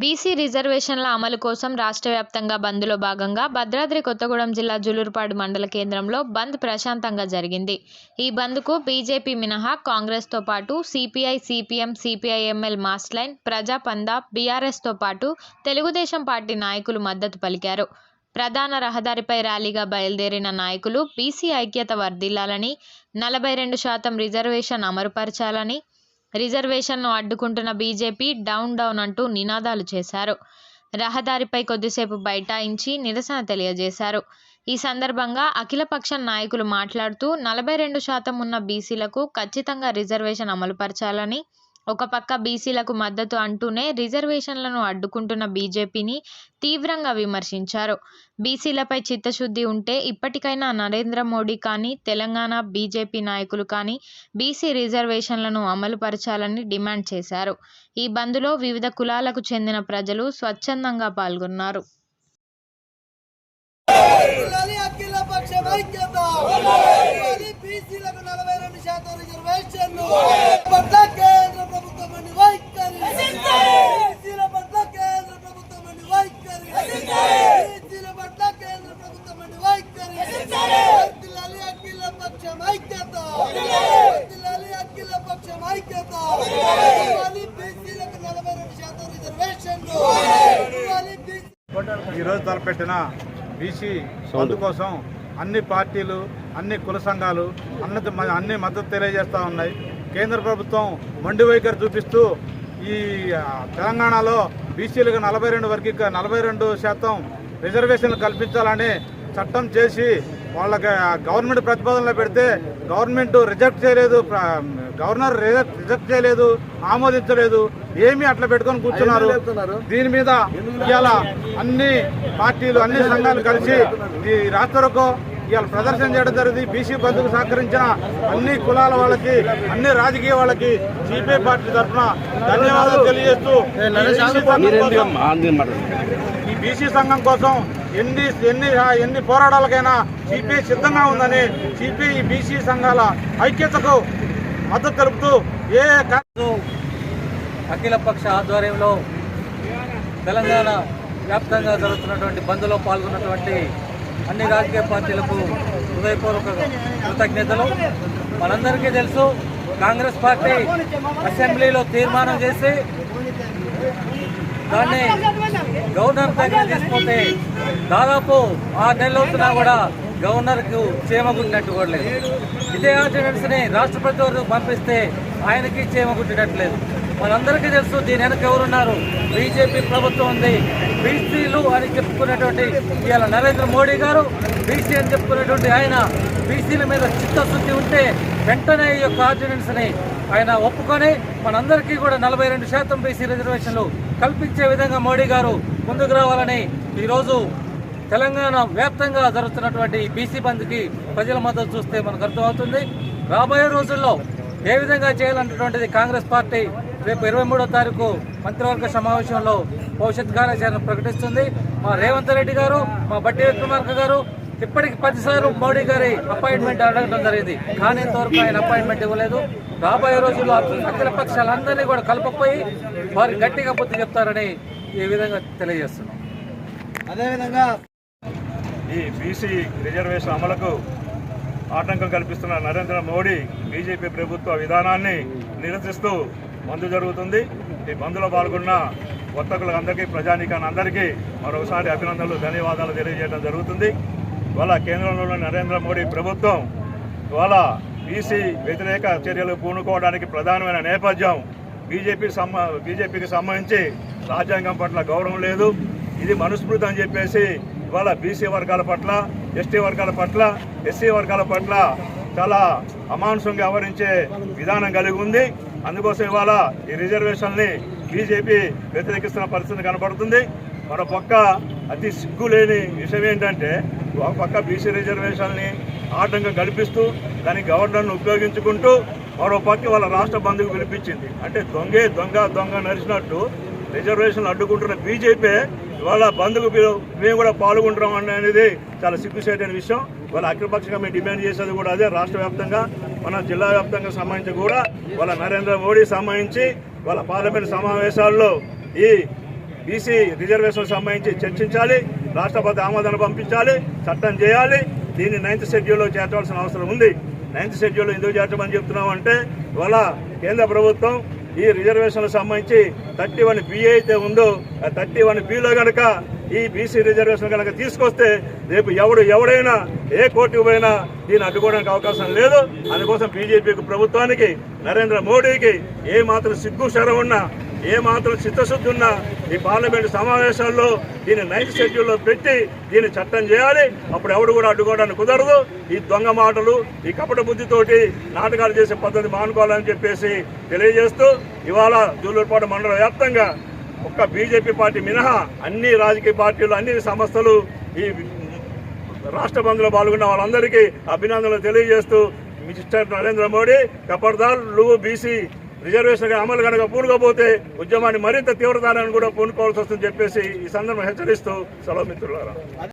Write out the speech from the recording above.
BC రిజర్వేషన్ల అమలు కోసం రాష్ట్ర వ్యాప్తంగా బంద్లో భాగంగా భద్రాద్రి కొత్తగూడెం జిల్లా జులూరుపాడు మండల కేంద్రంలో బంద్ ప్రశాంతంగా జరిగింది. ఈ బంద్కు బీజేపీ మినహా కాంగ్రెస్తో పాటు సిపిఐ సిపిఎం సిపిఐఎంఎల్ మాస్లైన్ ప్రజా పందాబ్ బీఆర్ఎస్తో పాటు తెలుగుదేశం పార్టీ నాయకులు మద్దతు పలికారు. ప్రధాన రహదారిపై ర్యాలీగా బయలుదేరిన నాయకులు బీసీ ఐక్యత వర్ధిల్లాలని నలభై రెండు శాతం రిజర్వేషన్ అమలుపరచాలని రిజర్వేషన్ను అడ్డుకుంటున్న బీజేపీ డౌన్ డౌన్ అంటూ నినాదాలు చేశారు. రహదారిపై కొద్దిసేపు బైఠాయించి నిరసన తెలియజేశారు. ఈ సందర్భంగా అఖిలపక్ష నాయకులు మాట్లాడుతూ నలభై రెండు శాతం ఉన్న బీసీలకు ఖచ్చితంగా రిజర్వేషన్ అమలుపరచాలని ఒక పక్క బీసీలకు మద్దతు అంటూనే రిజర్వేషన్లను అడ్డుకుంటున్న బీజేపీని తీవ్రంగా విమర్శించారు. బీసీలపై చిత్తశుద్ధి ఉంటే ఇప్పటికైనా నరేంద్ర మోడీ కానీ తెలంగాణ బీజేపీ నాయకులు కానీ బీసీ రిజర్వేషన్లను అమలుపరచాలని డిమాండ్ చేశారు. ఈ బంద్లో వివిధ కులాలకు చెందిన ప్రజలు స్వచ్ఛందంగా పాల్గొన్నారు. అఖిల బీసీలకు నలభై రెండు శాతం రిజర్వేషన్ ఈరోజు తలపెట్టిన బీసీ బంద్ కోసం అన్ని పార్టీలు అన్ని కుల సంఘాలు అన్ని అన్ని మద్దతు తెలియజేస్తూ ఉన్నాయి. కేంద్ర ప్రభుత్వం మొండి వైఖరి చూపిస్తూ ఈ తెలంగాణలో బీసీలకు నలభై రెండు వరకు నలభై రెండు శాతం రిజర్వేషన్లు కల్పించాలని చట్టం చేసి వాళ్ళకి గవర్నమెంట్ ప్రతిపాదనలో పెడితే గవర్నమెంట్ రిజెక్ట్ చేయలేదు గవర్నర్ రిజెక్ట్ రిజెక్ట్ చేయలేదు ఆమోదించలేదు ఏమీ అట్లా పెట్టుకొని కూర్చున్నారు. దీని మీద ఇవాళ అన్ని పార్టీలు అన్ని సంఘాలు కలిసి ఈ రాష్ట్రకు ఇవాళ ప్రదర్శన చేయడం జరిగింది. బీసీ బంధుకు సహకరించిన అన్ని కులాల వాళ్ళకి అన్ని రాజకీయ వాళ్ళకి సిపిఐ పార్టీ తరఫున ధన్యవాదాలు తెలియజేస్తూ ఈ బీసీ సంఘం కోసం ఎన్ని ఎన్ని ఎన్ని పోరాటాలకైనా సిపిఐ సిద్ధంగా ఉందని సిపిఐ బీసీ సంఘాల ఐక్యతకు మద్దతు తెలుపుతూ ఏ అఖిల పక్ష ఆధ్వర్యంలో తెలంగాణ వ్యాప్తంగా జరుగుతున్నటువంటి బంద్లో పాల్గొన్నటువంటి అన్ని రాజకీయ పార్టీలకు హృదయపూర్వక కృతజ్ఞతలు. మనందరికీ తెలుసు కాంగ్రెస్ పార్టీ అసెంబ్లీలో తీర్మానం చేసి దాన్ని గవర్నర్ దగ్గర తీసుకుంటే దాదాపు ఆరు నెలలు అవుతున్నా కూడా గవర్నర్కు చేమగుట్టినట్టు కూడా లేదు. ఇదే ఆర్డినెన్స్ని రాష్ట్ర వరకు పంపిస్తే ఆయనకి చేమగుట్టినట్లేదు మనందరికీ తెలుసు దీని వెనక ఎవరున్నారు? బీజేపీ ప్రభుత్వం ఉంది. బీసీలు అని చెప్పుకునేటువంటి ఇవాళ నరేంద్ర మోడీ గారు బీసీ అని చెప్పుకునేటువంటి ఆయన బీసీల మీద చిత్తశుద్ధి ఉంటే వెంటనే ఈ యొక్క ఆర్డినెన్స్ని ఆయన ఒప్పుకొని మనందరికీ కూడా నలభై రెండు శాతం బీసీ రిజర్వేషన్లు కల్పించే విధంగా మోడీ గారు ముందుకు రావాలని ఈరోజు తెలంగాణ వ్యాప్తంగా జరుగుతున్నటువంటి బీసీ బంద్కి ప్రజల మద్దతు చూస్తే మనకు అర్థమవుతుంది. రాబోయే రోజుల్లో ఏ విధంగా చేయాలన్నటువంటిది కాంగ్రెస్ పార్టీ రేపు ఇరవై మూడో తారీఖు మంత్రివర్గ సమావేశంలో భవిష్యత్ కార్యాచరణ ప్రకటిస్తుంది. మా రేవంత్ రెడ్డి గారు మా బట్టి విక్రమార్క గారు ఇప్పటికి పదిసార్లు మోడీ గారి అపాయింట్మెంట్ అడగడం జరిగింది. కానీ ఇంతవరకు ఆయన అపాయింట్మెంట్ ఇవ్వలేదు. రాబోయే రోజుల్లో అఖిల పక్షాలందరినీ కూడా కలపకపోయి వారు గట్టిగా బుద్ధి చెప్తారని ఈ విధంగా తెలియజేస్తున్నాం. అదేవిధంగా ఈ బీసీ రిజర్వేషన్ అమలుకు ఆటంకం కల్పిస్తున్న నరేంద్ర మోడీ బీజేపీ ప్రభుత్వ విధానాన్ని నిరసిస్తూ బంద్ జరుగుతుంది. ఈ బంద్లో పాల్గొన్న వర్తకులందరికీ ప్రజానీకానందరికీ అందరికీ మరొకసారి అభినందనలు ధన్యవాదాలు తెలియజేయడం జరుగుతుంది. ఇవాళ కేంద్రంలోని నరేంద్ర మోడీ ప్రభుత్వం ఇవాళ బీసీ వ్యతిరేక చర్యలు పూనుకోవడానికి ప్రధానమైన నేపథ్యం బీజేపీ సంబ బీజేపీకి సంబంధించి రాజ్యాంగం పట్ల గౌరవం లేదు. ఇది మనుస్మృతి అని చెప్పేసి ఇవాళ బీసీ వర్గాల పట్ల ఎస్టీ వర్గాల పట్ల ఎస్సీ వర్గాల పట్ల చాలా అమానుషంగా వ్యవహరించే విధానం కలిగి ఉంది. అందుకోసం ఇవాళ ఈ రిజర్వేషన్ని బీజేపీ వ్యతిరేకిస్తున్న పరిస్థితి కనబడుతుంది మరో పక్క అతి సిగ్గులేని విషయం ఏంటంటే ఒక పక్క బీసీ రిజర్వేషన్ని ఆటంకం కల్పిస్తూ దాని గవర్నర్ను ఉపయోగించుకుంటూ మరో పక్క వాళ్ళ రాష్ట్ర బంధుకు పిలిపించింది. అంటే దొంగే దొంగ దొంగ నడిచినట్టు రిజర్వేషన్లు అడ్డుకుంటున్న బీజేపీ వాళ్ళ బంధువులు మేము కూడా పాల్గొంటున్నాం అనేది చాలా సిగ్గుసేటైన విషయం. వాళ్ళ అఖిలపక్షంగా మేము డిమాండ్ చేసేది కూడా అదే. రాష్ట్ర వ్యాప్తంగా మన జిల్లా వ్యాప్తంగా సంబంధించి కూడా వాళ్ళ నరేంద్ర మోడీ సంబంధించి వాళ్ళ పార్లమెంట్ సమావేశాల్లో ఈ బీసీ రిజర్వేషన్ సంబంధించి చర్చించాలి. రాష్ట్రపతి ఆమోదన పంపించాలి. చట్టం చేయాలి. దీన్ని నైన్త్ షెడ్యూల్లో చేర్చవలసిన అవసరం ఉంది. నైన్త్ షెడ్యూల్లో ఎందుకు చేర్చమని చెప్తున్నామంటే ఇవాళ కేంద్ర ప్రభుత్వం ఈ రిజర్వేషన్లకు సంబంధించి థర్టీ వన్ బి అయితే ఉందో ఆ థర్టీ వన్ బిలో గనక ఈ బీసీ రిజర్వేషన్ కనుక తీసుకొస్తే రేపు ఎవడు ఎవడైనా ఏ కోర్టుకు పోయినా దీన్ని అడ్డుకోవడానికి అవకాశం లేదు. అందుకోసం బీజేపీకి ప్రభుత్వానికి నరేంద్ర మోడీకి ఏ మాత్రం సిగ్గు శరం ఉన్నా ఏ మాత్రం చిత్తశుద్ధి ఉన్నా ఈ పార్లమెంటు సమావేశాల్లో దీన్ని నైట్ షెడ్యూల్లో పెట్టి దీన్ని చట్టం చేయాలి. అప్పుడు ఎవడు కూడా అడ్డుకోవడానికి కుదరదు. ఈ దొంగ మాటలు ఈ కపట బుద్ధితోటి నాటకాలు చేసే పద్ధతి మానుకోవాలని చెప్పేసి తెలియజేస్తూ ఇవాళ జూలూరుపాటు మండల వ్యాప్తంగా ఒక్క బీజేపీ పార్టీ మినహా అన్ని రాజకీయ పార్టీలు అన్ని సంస్థలు ఈ రాష్ట్ర బంద్లో పాల్గొన్న వాళ్ళందరికీ అభినందనలు తెలియజేస్తూ మిస్టర్ నరేంద్ర మోడీ కపర్దాల్ నువ్వు బీసీ రిజర్వేషన్ అమలు కనుక పూనుకోపోతే ఉద్యమాన్ని మరింత తీవ్రతరాన్ని కూడా పూనుకోవాల్సి వస్తుందని చెప్పేసి ఈ సందర్భం హెచ్చరిస్తూ సెలవు మిత్రులారా